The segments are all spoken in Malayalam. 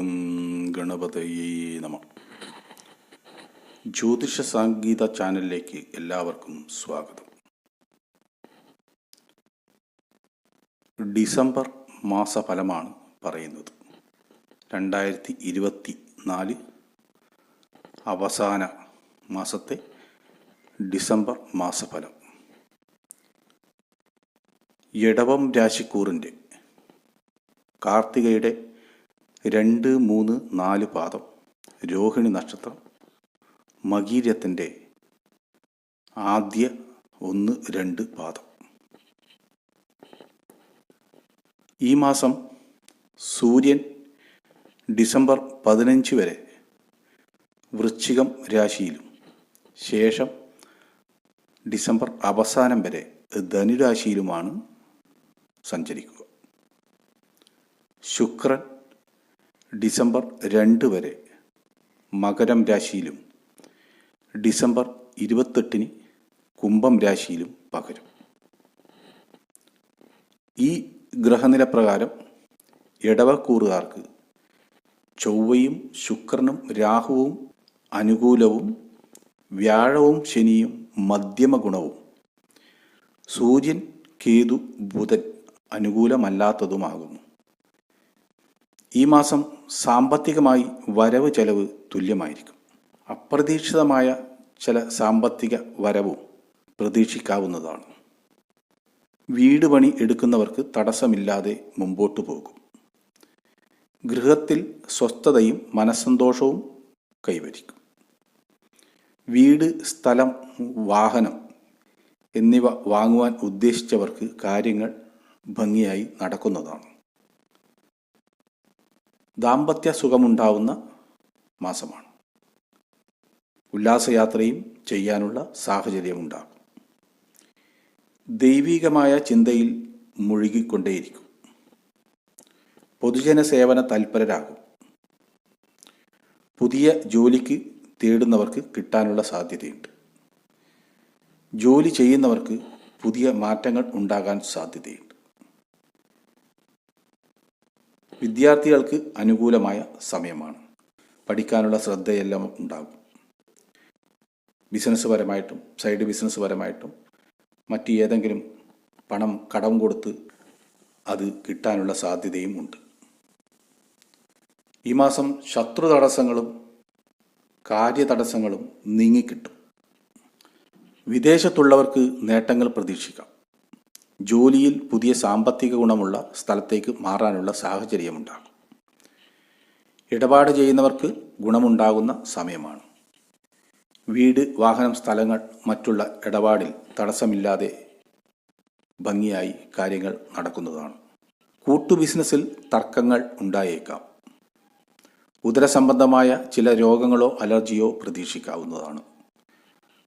ഗം ഗണപതയേ നമ. ജ്യോതിഷ സംഗീത ചാനലിലേക്ക് എല്ലാവർക്കും സ്വാഗതം. ഡിസംബർ മാസഫലമാണ് പറയുന്നത്. രണ്ടായിരത്തി ഇരുപത്തി നാല് അവസാന മാസത്തെ ഡിസംബർ മാസഫലം. എടവം രാശിക്കൂറിന്റെ കാർത്തികയുടെ രണ്ട് മൂന്ന് നാല് പാദം. രോഹിണി നക്ഷത്രം. മകീര്യത്തിന്റെ ആദ്യ ഒന്ന് രണ്ട് പാദം. ഈ മാസം സൂര്യൻ ഡിസംബർ പതിനഞ്ച് വരെ വൃശ്ചികം രാശിയിലും ശേഷം ഡിസംബർ അവസാനം വരെ ധനുരാശിയിലുമാണ് സഞ്ചരിക്കുക. ശുക്രൻ ഡിസംബർ രണ്ട് വരെ മകരം രാശിയിലും ഡിസംബർ ഇരുപത്തെട്ടിന് കുംഭം രാശിയിലും പകരും. ഈ ഗ്രഹനില പ്രകാരം ഇടവക്കൂറുകാർക്ക് ചൊവ്വയും ശുക്രനും രാഹുവും അനുകൂലവും വ്യാഴവും ശനിയും മധ്യമ ഗുണവും. സൂര്യൻ കേതു ബുധൻ അനുകൂലമല്ലാത്തതുമാകുന്നു. ഈ മാസം സാമ്പത്തികമായി വരവ് ചെലവ് തുല്യമായിരിക്കും. അപ്രതീക്ഷിതമായ ചില സാമ്പത്തിക വരവും പ്രതീക്ഷിക്കാവുന്നതാണ്. വീട് പണി എടുക്കുന്നവർക്ക് തടസ്സമില്ലാതെ മുമ്പോട്ടു പോകും. ഗൃഹത്തിൽ സ്വസ്ഥതയും മനസ്സന്തോഷവും കൈവരിക്കും. വീട് സ്ഥലം വാഹനം എന്നിവ വാങ്ങുവാൻ ഉദ്ദേശിച്ചവർക്ക് കാര്യങ്ങൾ ഭംഗിയായി നടക്കുന്നതാണ്. ദാമ്പത്യ സുഖമുണ്ടാവുന്ന മാസമാണ്. ഉല്ലാസയാത്രയും ചെയ്യാനുള്ള സാഹചര്യമുണ്ടാകും. ദൈവീകമായ ചിന്തയിൽ മുഴുകിക്കൊണ്ടേയിരിക്കും. പൊതുജന സേവന തൽപരരാകും. പുതിയ ജോലിക്ക് തേടുന്നവർക്ക് കിട്ടാനുള്ള സാധ്യതയുണ്ട്. ജോലി ചെയ്യുന്നവർക്ക് പുതിയ മാറ്റങ്ങൾ ഉണ്ടാകാൻ സാധ്യതയുണ്ട്. വിദ്യാർത്ഥികൾക്ക് അനുകൂലമായ സമയമാണ്. പഠിക്കാനുള്ള ശ്രദ്ധയെല്ലാം ഉണ്ടാകും. ബിസിനസ് പരമായിട്ടും സൈഡ് ബിസിനസ് പരമായിട്ടും മറ്റ് ഏതെങ്കിലും പണം കടം കൊടുത്ത് അത് കിട്ടാനുള്ള സാധ്യതയും ഉണ്ട്. ഈ മാസം ശത്രു തടസ്സങ്ങളും കാര്യതടസ്സങ്ങളും നീങ്ങിക്കിട്ടും. വിദേശത്തുള്ളവർക്ക് നേട്ടങ്ങൾ പ്രതീക്ഷിക്കാം. ജോലിയിൽ പുതിയ സാമ്പത്തിക ഗുണമുള്ള സ്ഥലത്തേക്ക് മാറാനുള്ള സാഹചര്യമുണ്ടാകും. ഇടപാട് ചെയ്യുന്നവർക്ക് ഗുണമുണ്ടാകുന്ന സമയമാണ്. വീട് വാഹനം സ്ഥലങ്ങൾ മറ്റുള്ള ഇടപാടിൽ തടസ്സമില്ലാതെ ഭംഗിയായി കാര്യങ്ങൾ നടക്കുന്നതാണ്. കൂട്ടു ബിസിനസ്സിൽ തർക്കങ്ങൾ ഉണ്ടായേക്കാം. ഉദരസംബന്ധമായ ചില രോഗങ്ങളോ അലർജിയോ പ്രതീക്ഷിക്കാവുന്നതാണ്.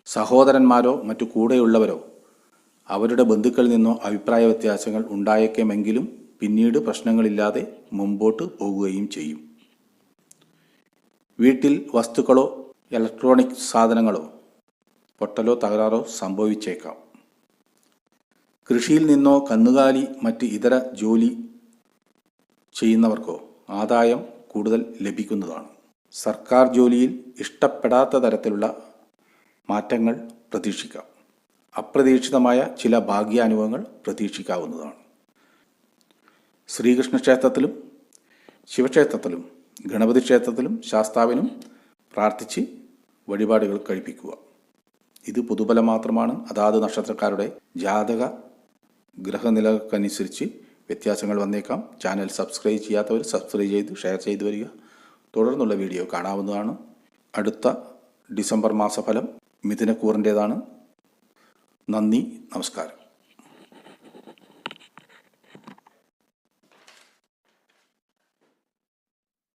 സഹോദരന്മാരോ മറ്റു കൂടെയുള്ളവരോ അവരുടെ ബന്ധുക്കളിൽ നിന്നോ അഭിപ്രായ വ്യത്യാസങ്ങൾ ഉണ്ടായേക്കുമെങ്കിലും പിന്നീട് പ്രശ്നങ്ങളില്ലാതെ മുമ്പോട്ട് പോകുകയും ചെയ്യും. വീട്ടിൽ വസ്തുക്കളോ ഇലക്ട്രോണിക് സാധനങ്ങളോ പൊട്ടലോ തകരാറോ സംഭവിച്ചേക്കാം. കൃഷിയിൽ നിന്നോ കന്നുകാലി മറ്റ് ഇതര ജോലി ചെയ്യുന്നവർക്കോ ആദായം കൂടുതൽ ലഭിക്കുന്നതാണ്. സർക്കാർ ജോലിയിൽ ഇഷ്ടപ്പെടാത്ത തരത്തിലുള്ള മാറ്റങ്ങൾ പ്രതീക്ഷിക്കാം. അപ്രതീക്ഷിതമായ ചില ഭാഗ്യാനുഭവങ്ങൾ പ്രതീക്ഷിക്കാവുന്നതാണ്. ശ്രീകൃഷ്ണ ക്ഷേത്രത്തിലും ശിവക്ഷേത്രത്തിലും ഗണപതി ക്ഷേത്രത്തിലും ശാസ്താവിനും പ്രാർത്ഥിച്ച് വഴിപാടുകൾ കഴിപ്പിക്കുക. ഇത് പൊതുബലം മാത്രമാണ്. അതാത് നക്ഷത്രക്കാരുടെ ജാതക ഗ്രഹനിലകൾക്കനുസരിച്ച് വ്യത്യാസങ്ങൾ വന്നേക്കാം. ചാനൽ സബ്സ്ക്രൈബ് ചെയ്യാത്തവർ സബ്സ്ക്രൈബ് ചെയ്ത് ഷെയർ ചെയ്ത് വരിക. തുടർന്നുള്ള വീഡിയോ കാണാവുന്നതാണ്. അടുത്ത ഡിസംബർ മാസഫലം മിഥുനക്കൂറിന്റേതാണ്. നന്ദി നമസ്കാരം.